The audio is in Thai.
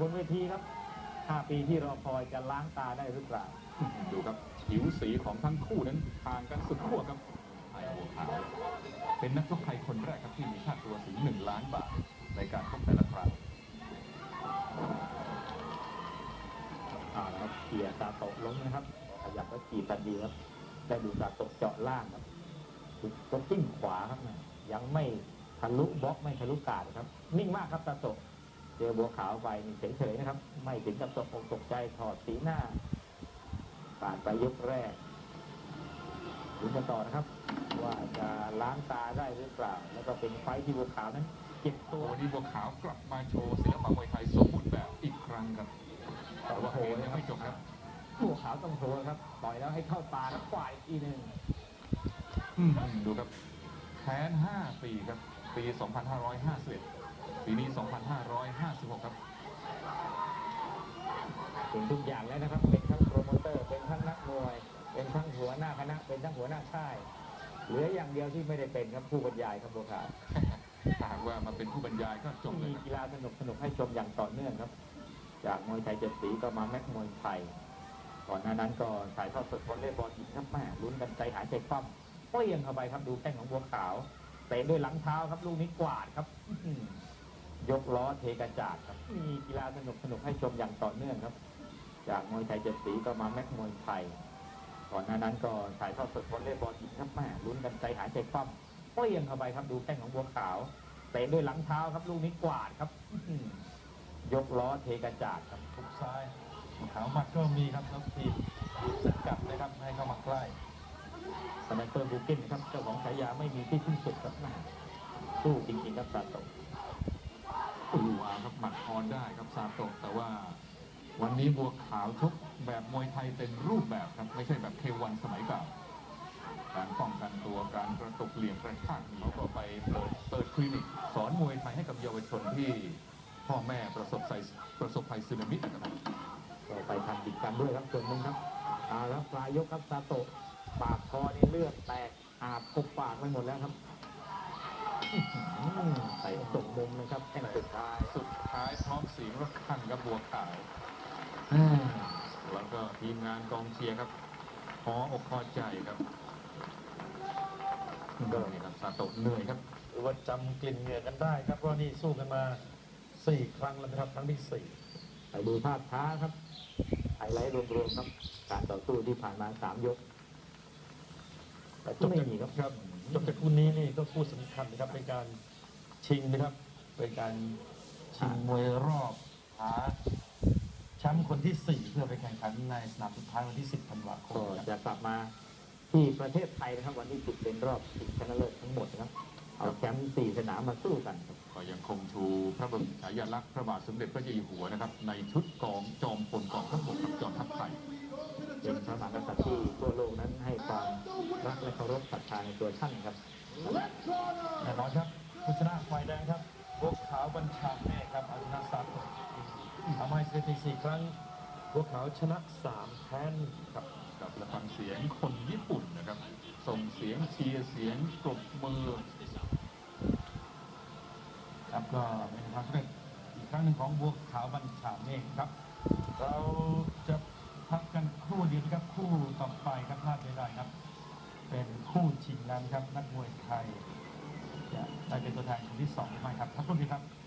บนเวทีครับ 5 ปีที่รอคอยจะล้างตาได้หรือเปล่า ดูครับผิวสีของทั้งคู่นั้นห่างกันสุดขั้วครับไทยบัวขาว เป็นนักชกไทยคนแรกครับที่มีค่าตัวถึง 1 ล้านบาท ในการชกแต่ละครั้งอ่าแล้วครับเกียร์ซาโตะล้มนะครับ ขยับแล้วจีบทันทีครับได้ดูซาโตะเจาะล่างครับก็จิ้มขวาครับนะยังไม่ทะลุบล็อกไม่ทะลุกาดครับ นิ่งมากครับซาโตะเจอบัวขาวไปนี่เฉยๆนะครับ ไม่ถึงกับตกอกตกใจถอดสีหน้าผ่านไปยกแรกลุ้นกันต่อนะครับ ว่าจะล้างตาได้หรือเปล่า แล้วก็เป็นไฟท์ที่บัวขาวนั้นเก็บตัววันนี้บัวขาวกลับมาโชว์ศิลปะมวยไทยสมบูรณ์แบบอีกครั้งครับแต่ว่าเกมยังไม่จบครับบัวขาวต้องโชว์ครับต่อยแล้วให้เข้าตาแล้วกวาดอีกทีหนึ่งอืมดูครับแค้น5ปีครับปี 2551 ปีนี้ 2556 ครับเป็นทุกอย่างแล้วนะครับ เป็นทั้งโปรโมเตอร์ เป็นทั้งนักมวย เป็นทั้งหัวหน้าคณะ เป็นทั้งหัวหน้าค่าย เหลืออย่างเดียวที่ไม่ได้เป็นครับผู้บรรยายครับบัวขาวถ้าหากว่ามาเป็นผู้บรรยายก็จบเลมียครับกีฬาสนุกสนุกๆให้ชมอย่างต่อเนื่องครับ จากมวยไทยเจ็ดสีก็มาแม็กมวยไทย ก่อนหน้านั้นก็ถ่ายทอดสดวอลเลย์บอลหญิงครับแม่ลุ้นกันใจหายใจคว่ำเปรี้ยงเข้าไปครับดูแข้งของบัวขาวเตะด้วยหลังเท้าครับลูกนี้กวาดครับอื้อหือ ยกล้อเทกระจาดครับ มีกีฬาสนุกสนุกๆให้ชมอย่างต่อเนื่องครับ จากมวยไทยเจ็ดสีก็มาแม็กมวยไทยก่อนหน้านั้นก็ถ่ายทอดสดวอลเลย์บอลหญิงครับแม่ลุ้นกันใจหายใจคว่ำเปรี้ยงเข้าไปครับดูแข้งของบัวขาวเตะด้วยหลังเท้าครับลูกนี้กวาดครับอื้อหือยกล้อเทกระจาดครับทุกซ้ายขาวหมัดก็มีครับแล้วทีบสกัดนะครับไม่ให้เข้ามาใกล้สแนเปอร์บูกินนะครับเจ้าของฉายาไม่มีที่สิ้นสุดครับแม่สู้จริงๆครับซาโตะ อูวาครับหมัดออนได้ครับซาโตะแต่ว่าวันนี้บัวขาวชกแบบมวยไทยเต็มรูปแบบครับ ไม่ใช่แบบเควันสมัยเก่าการป้องกันตัวการกระตุกเหลี่ยมกระชากเขาก็ไปเปิดเปิดคลินิก สอนมวยไทยให้กับเยาวชนที่พ่อแม่ประสบภัยประสบภัยสึนามินะครับก็ไปทำกิจกรรมด้วยครับส่วนหนึ่งครับเอาละครับปลายยกครับซาโตะปากคอนี่เลือดแตกอาบกบปากไปหมดแล้วครับอื้อหือใส่ ตกมุมนะครับแข้งสุดท้ายสุดท้ายพร้อมเสียงระฆังกับบัวขาวอ่าแล้วก็ทีมงานกองเชียร์ครับพออกพอใจครับก็นี่ครับซาโตะเหนื่อยครับหรือว่าจำกลิ่นเหงื่อกันได้ครับเพราะนี่สู้กันมาสี่ครั้งแล้วนะครับครั้งที่สี่ไปดูภาพช้าครับไฮไลท์รวมๆครับ การต่อสู้ที่ผ่านมาสามยกแต่ก็ไม่มีครับครับจบจากคู่นี้นี่ก็คู่สำคัญนะครับเป็นการ ชิงนะครับ เป็นการชิงมวยรอบหาแชมป์คนที่สี่เพื่อไปแข่งขันในสนามสุดท้ายวันที่ 10ธันวาคมก็นะครับจะกลับมาที่ประเทศไทยนะครับ วันที่10เป็นรอบชิงชนะเลิศทั้งหมดนะครับเอาแชมป์สี่สนามมาสู้กันครับก็ยังคงชูพระบรมฉายาลักษณ์พระบาทสมเด็จพระเจ้าอยู่หัวนะครับ ในชุดกองจอมพลกองทัพบกกับจอมทัพไทยเป็นพระมหากษัตริย์ที่ทั่วโลกนั้นให้ความรักและเคารพศรัทธาในตัวท่านครับแน่นอนครับผู้ชนะฝ่ายแดงครับพวกขาวบัญชาเมฆครับอารุณาสัตว์ ทำให้สถิติสี่ครั้งพวกเขาชนะสามแพ้นครับกับและฟังเสียงคนญี่ปุ่นนะครับ ส่งเสียงเชียร์เสียงปรบมือครับก็เป็นความสำเร็จอีกครั้งหนึ่งของบัวขาวบัญชาเมฆครับ เราจะพักกันคู่เดียวนะครับคู่ต่อไปครับพลาดไม่ได้ครับ เป็นคู่ชิงนั้นครับนักมวยไทยจะได้เป็นตัวแทนคนที่สองหรือไม่ครับพักครู่เดีครับ